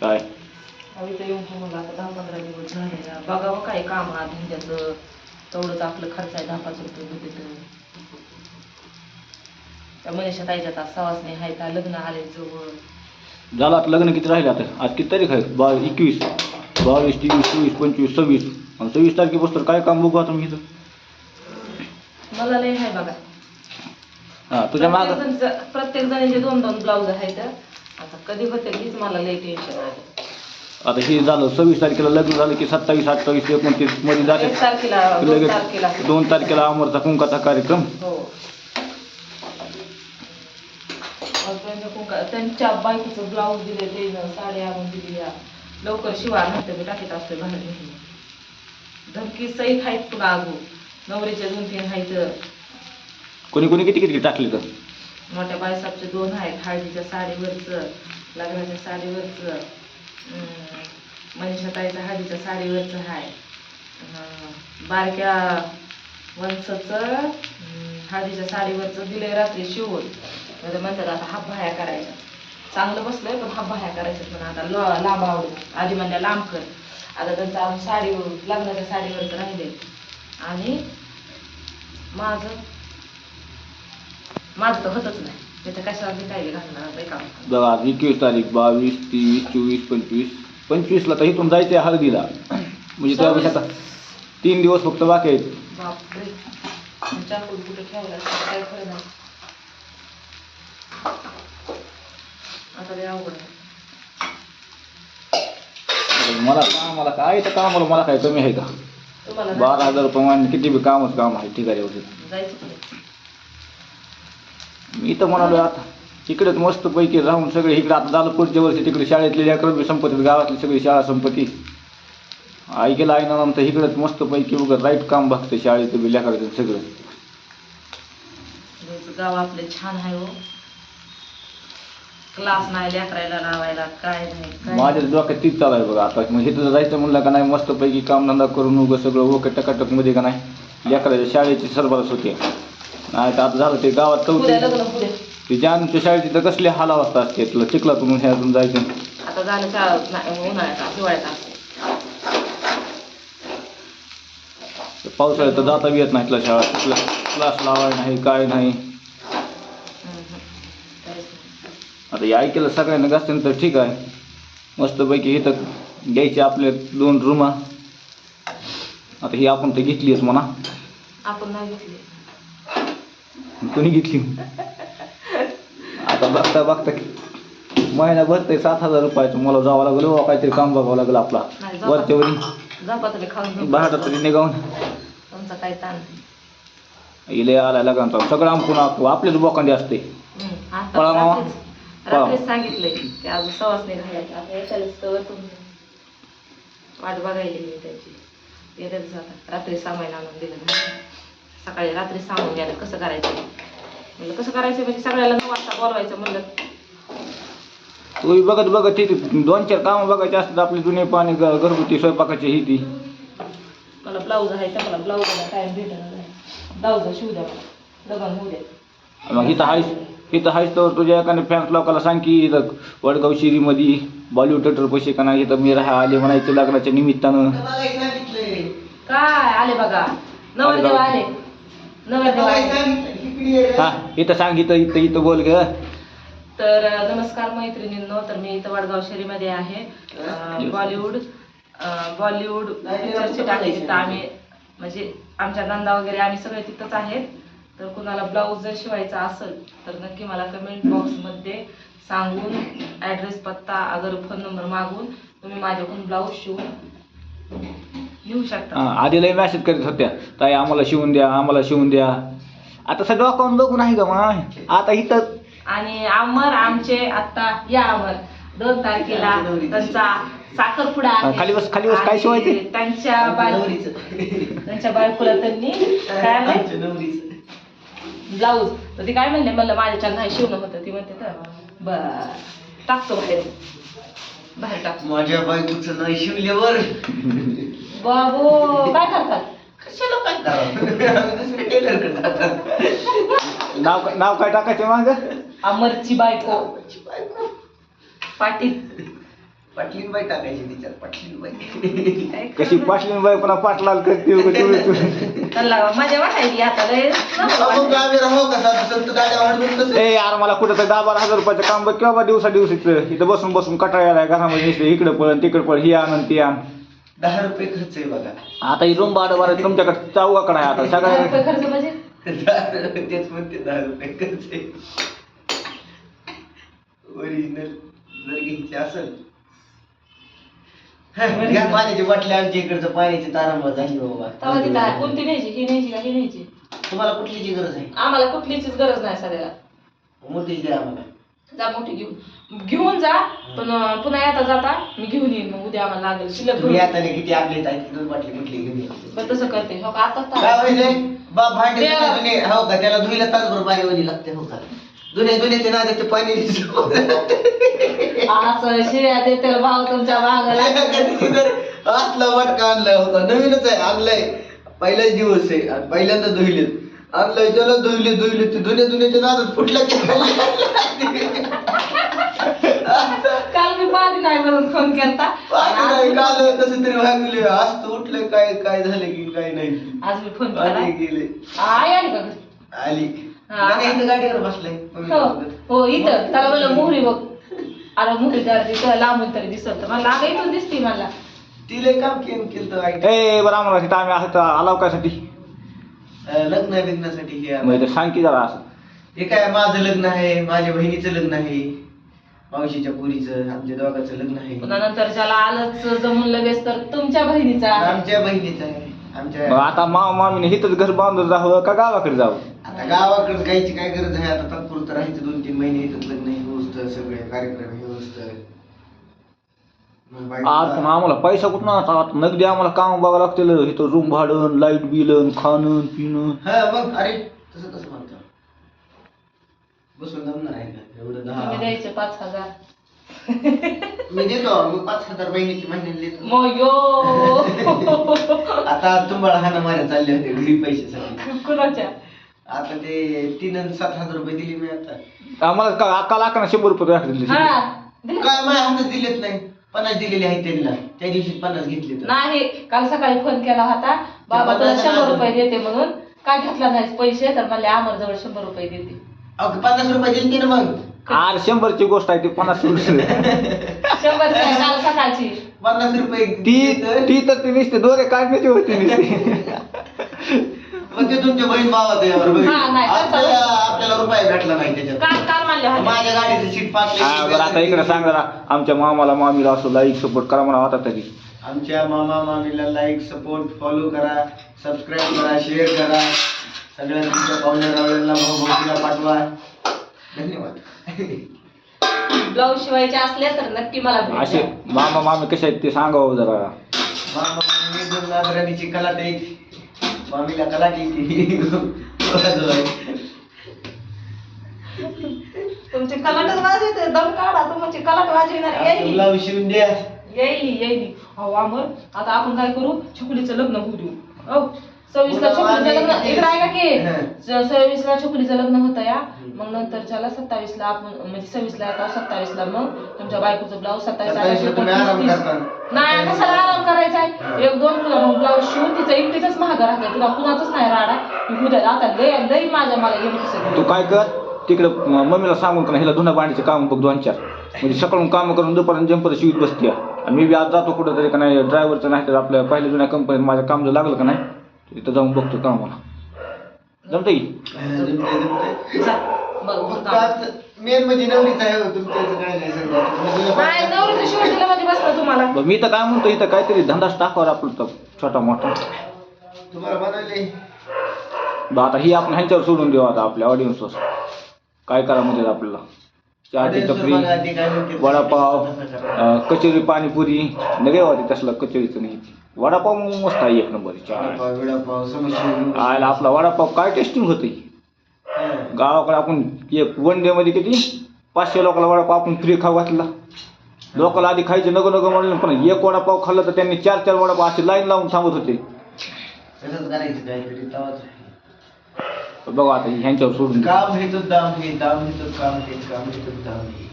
काय? आता बघावं काय काम हा धंद्याचं तेवढंच आपलं खर्च आहे दहा पाच रुपये भेटत त्या मनीषा ताईच्यात आज सवासने आहेत आ, लग्न आले जवळ. झालं आता लग्न किती राहिले आता? आज किती तारीख आहे? बा एकवीस. बावीस तेवीस चोवीस पंचवीस सव्वीस. आणि सव्वीस तारखेपासून काय काम बघू आता मी इथं? मला लय आहे बघा. हां तुझ्या मागं प्रत्येक जणचं- प्रत्येक जणांचे दोन दोन ब्लाऊज आहेत. आता कधी होते हीच मला लय टेन्शन आहे. आता हे झालं सव्वीस तारखेला लग्न झालं की सत्तावीस अठ्ठावीस एकोणतीसमध्ये जाते. एक तारखेला दोन तारखेला. लगेच दोन तारखेला अमरचा कुंकाचा कार्यक्रम. हो. त्यांच्या कुंका- त्यांच्या बायकोचं ब्लाऊज दिले ते साडी आणून दिली या. लवकर शिवा नंतर मी टाकीत असते बाहेर धमकी सहित आहेत तुला अगो नवरीचे दोन तीन आहेत कोणी कोणी किती किती टाकले तर मोठ्या बायसापचे दोन आहेत. हळदीच्या साडीवरचं लग्नाच्या साडीवरचं अं, मनीषाताईच्या हळदीच्या साडीवरचं आहे बारक्या वंशाचं हळदीच्या साडीवरचं दिले रात्री शिवून. म्हणजे म्हणतात आता हा भाया करायच्या चांगलं बसलंय पण हा भाया करायच्यात पण आता ल- लांब आवडत आधी म्हणल्या लांब कर. आता त्यांचं अजून साडी लग्नाच्या साडीवरचं राहिले आणि माझं माझं तर होतच नाही. त्याचं कशाला मी काय घालणार? बाई काम बघा आज एकवीस तारीख बावीस तेवीस चोवीस पंचवीस. पंचवीसला तर इथून जायचं आहे हळदीला. म्हणजे त्यापेक्षा आता तीन दिवस फक्त बाकी आहेत. बापरे. चाकून कुठे ठेवला असता? काय खरं नाही. आता लय अवघड आहे. आता मला कामाला काय तर कामाला मला काय कमी आहे का? तुम्हाला बारा हजार रुपये किती बी कामच काम आहे ठिकाणी जायचं कुठे मी तर म्हणालो आता इकडेच मस्त पैकी राहून सगळे इकडे आता झालं पुढच्या वर्षी तिकडे शाळेतले लेकरं संपत्ती गावातली सगळी शाळा संपत्ती. आई गेला आई नंतर इकडेच मस्त पैकी उगं राईट काम बघते शाळेत बी लेकराचं सगळं. गाव आपले छान आहे हो. क्लास नाही लेकरायला लावायला काय नाही माझ्या डोक्यात तीच चालू आहे बघा आता. मग इथं जायचं म्हणलं का नाही मस्त पैकी कामधंदा करून उगं सगळं ओके टकाटकमध्ये का नाही लेकराच्या शाळेची सरबरास होते. नाही तर आता झालं ते गावात चौथी लग्न पुढे ते जानूच्या शाळेची तर कसले हालावस्था असते तुला चिखलातून ह्यातून जायचं आता झालं शाळा नाही उन्हाळ्यात हिवाळ्यात असते पावसाळ्यात तर जाता बी येत नाही तुला शाळा तुला क्लास लावाय नाही काय नाही. हम्म. काहीच नाही. आता हे ऐकलं सगळ्यांना घासते तर ठीक आहे. मस्तपैकी इथं घ्यायचे आपले दोन रुमा. आता ही आपण तर घेतलीच म्हणा. आपण नाही घेतली. कोणी घेतली? आता बघता बघता महिना भरते सात हजार रुपयाचं मला जावं लागलं हो, काहीतरी काम बघावं लागलं आपला. वरच्या वरी. तरी निघावून तुमचा काही ताण? इले आला लगान सगळं आमकून आपलं आपलेच बोकांडी असते. पळा मामा. सांगितलंय की अजून सवास नाही वाट बघायली मी त्याची. रात्री सामान आणून दिलं. सकाळी रात्री सांगून गेलं. कसं करायचं? म्हणलं कसं करायचं? म्हणजे सगळ्याला नऊ वाजता बोलवायचं म्हणलं. तू बघत बघत ती दोन चार कामं बघायची असतात आपली जुने पाणी घरगुती स्वयंपाकाची ही ती. मला ब्लाऊज आहे तर मला ब्लाऊजला टाईम भेटणार नाही. ब्लाऊज शिवू द्या मला. लग्न होऊ द्या. मग इथं हायस इथं हायस तर तुझ्या एखाद्या फॅन्स लोकांना सांग की इथं वडगाव शिरीमध्ये बॉलिवूड थिएटर पैसे का नाही इथं मी राहा आले म्हणायचं लग्नाच्या निमित्तानं. काय आले बघा? नवरदेव आले. हा इथं सांग इथं इथं इथं बोल ग. तर नमस्कार मैत्रिणींनो तर मी इथं वडगाव शहरीमध्ये आहे. बॉलिवूड बॉलिवूड पिक्चरची टाकायची तिथं आम्ही म्हणजे आमच्या नंदा वगैरे आम्ही सगळे तिथंच आहेत. तर कुणाला ब्लाऊज जर शिवायचा असेल तर नक्की मला कमेंट बॉक्समध्ये सांगून ॲड्रेस पत्ता अगर फोन नंबर मागून तुम्ही माझ्याकडून ब्लाऊज शिवून घेऊ शकता हा, आधी लय मॅसेज करीत होत्या. ताई आम्हाला शिवून द्या आम्हाला शिवून द्या. आता सगळं अकाउंट बघून आहे का मग? आता इथं आणि अमर आमचे आता या अमर. दोन तारखेला त्यांचा साखरपुडा आहे. खाली बस, खाली बस, काय आणि शिवायचे? त्यांच्या बाय त्यांच्या बायकोला त्यांनी काय म्हणले ब्लाऊज. तर ती काय म्हणले? म्हणलं माझ्याच्या नाही शिवणं होतं. ती म्हणते तर बर टाकतो बाहेर. बाहेर टाक. माझ्या बायकोचं नाही शिवल्यावर. बाबू काय करतात? नाव नाव काय टाकायचं मग? अमरची बायको. पाटील. पाटलीन बाई टाकायची तिच्यात पाटलीन बाई कशी करू? पाटलीन बाई पुन्हा पाटलाल करते. त्याला मजा वाटायची आता लय. मग आम्ही राहू कसा संत गाड्या वाढवून कसं ए यार मला कुठं तर दहा बारा हजार रुपयाचं काम बघ किंवा दिवसा दिवशीचं इथं बसून बसून कटाळ्याला घरामध्ये नुसतं इकडे पळ तिकडे पळ ही आण आणि ती आण. दहा रुपये खर्च आहे बघा. आता ही रूम भाडं तुमच्याकडे चौकाकडे आहे आता दहा रुपये सगळ्या खर्च म्हणजे? दहा रुपये तेच म्हणते दहा रुपये खर्च आहे. ओरिजिनल जर घ्यायची असेल. हा, घ्या पाण्याची बाटली आमच्या इकडचं पाण्याची तारांबळ झाली बाबा. कोणती न्यायची ही न्यायची का ही न्यायची? तुम्हाला कुठलीची गरज आहे? आम्हाला कुठलीच गरज नाही सध्याला मोठीच द्या आम्हाला. जा मोठी घेऊन. घेऊन जा पण पुन्हा येता जाता मी घेऊन येईन मग उद्या आम्हाला लागेल. शिल्लक तुम्ही. आता किती आपले आहेत दोन बाटली कुठली घेऊन या. बरं तसं करते. हो का? आता काय व्हायले बा भांडे द्या. धुणे धुणे. हो का? त्याला धुईला तासभर पाणी वणी लागते हो का? धुणे धुणे ते ना ते पाणी असं शिव्या देते भाऊ तुमच्या मागाला कधीची जर असला वाटका आणलाय होता नवीनच आहे आणलाय. पहिलाच दिवस आहे आणि पहिल्यांदा धुईले आणलंय त्याला धुईले धुईले ते. धुणे धुण्याच्या नादात फुटला की काल मी पाणी नाही म्हणून फोन पाणी नाही आज काल कसं तरी वागले. आज तर उठलं काय काय झालं की काय नाही. आज मी फोन पाणी केला गेले. आई आली का घरी? आली. हा. नाही, इथं गाडीवर बसलाय. हो हो इथं. त्याला म्हणलं मोहरी बघ. अरे मोहरी जरा दिसत लांबून तरी दिसत तर मला लागा इथून दिसते मला. तिला काम केलं केलं तर आई ए बरं आम्हाला तिथं आम्ही असं आलाव कायसाठी अं, लग्न बिग्नासाठी हे आहे. म्हणजे सांग की जरा असं. हे काय माझं लग्न आहे माझ्या बहिणीचं लग्न आहे मावशीच्या पुरीचं आमच्या दोघांचं लग्न आहे. पुन्हा नंतर ज्याला आलंच जमून लगेच तर तुमच्या बहिणीचा आमच्या बहिणीचं आहे मग आमच्या आता मामा मामीने इथंच घर बांधून जावं का गावाकडे जावं? आता गावाकडे जायची काय गरज आहे? आता तात्पुरतं राहायचं दोन तीन महिने इथंच लग्न हे व्यवस्था सगळे कार्यक्रम हे व्यवस्था मग बायको- आज पण आम्हाला पैसा कुठं आता आता नगदी आम्हाला काम बघावं लागतं इथं रूम भाडं लाइट बिल खाणं पिणं. हा मग अरे तसं कसं म्हणतो. बसून जमणार आहे का? एवढं तुम्ही दहा द्यायचे पाच हजार. मी देतो मग पाच हजार महिन्याची महिन्याला देतो. मोयो आता तुम्हाला हाना माऱ्या चालले होते घरी पैशासाठी. कुणाच्या? आता ते तीन आणि सात हजार रुपये दिले मी आता. आम्हाला का काल अकरा शंभर रुपये राखले हा दिले? काय माझ्या हातात दिलेत नाही. पन्नास दिलेले आहेत त्यांना. त्या दिवशी पन्नास घेतले तर. नाही काल सकाळी फोन केला होता. बाबा तुला पन्नास शंभर. रुपये देते म्हणून. काय घेतला नाही पैसे? तर मला आमर जवळ शंभर रुपये देते. अहो, पन्नास रुपये दिले ना मग. आर शंभरची गोष्ट आहे ती पन्नास रुपये. शंभर रुपये काल सकाळची. पन्नास रुपये ती दिले ती तर ती नुसते दोरे काढण्याची होती नुसती. तर मग ते तुमच्या बहीण भावाचं यावर. हा, नाही, आपल्याला आपल्याला रुपये भेटला नाही त्याच्यात. काल काल म्हणले होते. माझ्या गाडीचं सीट पाच हा बरं आता इकडे सांग जरा. आमच्या मामाला मामीला असं लाईक सपोर्ट करा म्हणा आता तरी. आमच्या मामा मामीला लाईक सपोर्ट फॉलो करा. सबस्क्राईब करा शेअर करा. सगळ्या तुमच्या पाहुण्या रावळ्यांना भाऊ भाऊकीला पाठवा. धन्यवाद. ब्लाऊज शिवायचे असले तर नक्की मला भेट असे द्या. मामा मामी कसे आहेत ते सांगावं जरा. मामा मामी दोन नागराणीची कलाट एक मामीला कलाट येते तुमची कलाटच वाजवते दम काढा तुमची कलाट वाजविणार येईल. द्या. येईल येईल. अहो अमर आता आपण काय करू? छकुलीचं लग्न होऊ देऊ. सव्वीसला छकुलीचं लग्न इकडे आहे का. की? सव्वीसला छकुलीचं लग्न होतं या. मग नंतरच्याला सत्तावीसला आपण म्हणजे सव्वीसला येतात सत्तावीसला मग तुमच्या बायकोचं ब्लाऊज सत्तावीसला. नाही कशाला आराम करायचा आहे. एक दोन तुला मग ब्लाऊज शिवून तिचं एकटीच महाग राहते. तुला कुणाचंच नाही राडा. मी उद्या आता लय लय माझ्या मला येऊन कसं तू काय कर? तिकडं म- मम्मीला सांगून का हिला धुणं भांडीचं काम बघ दोन चार. म्हणजे सकाळून काम करून दुपारून जंपर शिवीत बसते. आणि मी बी आज जातो कुठं तरी का नाही ड्रायव्हरचं नाही तर आपल्या पहिल्या जुन्या कंपनीत माझं काम जर लागलं का नाही तिथं जाऊन बघतो कामाला. जमतं की? जा बघ बघ काम. मेन म्हणजे नवरीच आहे हो, तुमचं काय नाही सगळं. नाही नवरीचं शिवण दिलं मध्ये बसलं तुम्हाला. बरं मी तर काय म्हणतो इथं काहीतरी धंदाच टाकावा आपलं तर छोटा मोठा. तुम्हाला बनवले बरं आता ही आपण ह्यांच्यावर सोडून देऊ आता आपल्या ऑडियन्सवर काय करा म्हणजे आपल्याला? चहाची टपरी वडापाव अं, कचोरी पाणीपुरी. नगे होती तसलं कचोरीचं नाही. वडापाव मग मस्त आहे एक नंबर चहा वडापाव वडापाव समोसा आयला आपला वडापाव काय टेस्टिंग होते. गावाकडे आपण एक वन डे मध्ये किती? पाचशे लोकांना वडापाव आपण फ्री खाऊ घातला. लोकांना आधी खायचे नको नको म्हणलं पण एक वडापाव खाल्लं तर त्यांनी चार चार वडापाव असे लाईन लावून थांबत होते. बघा आता ह्यांच्यावर सोडून. काम हे तो दाम हे दाम हे तो काम हे काम हे तो दाम हे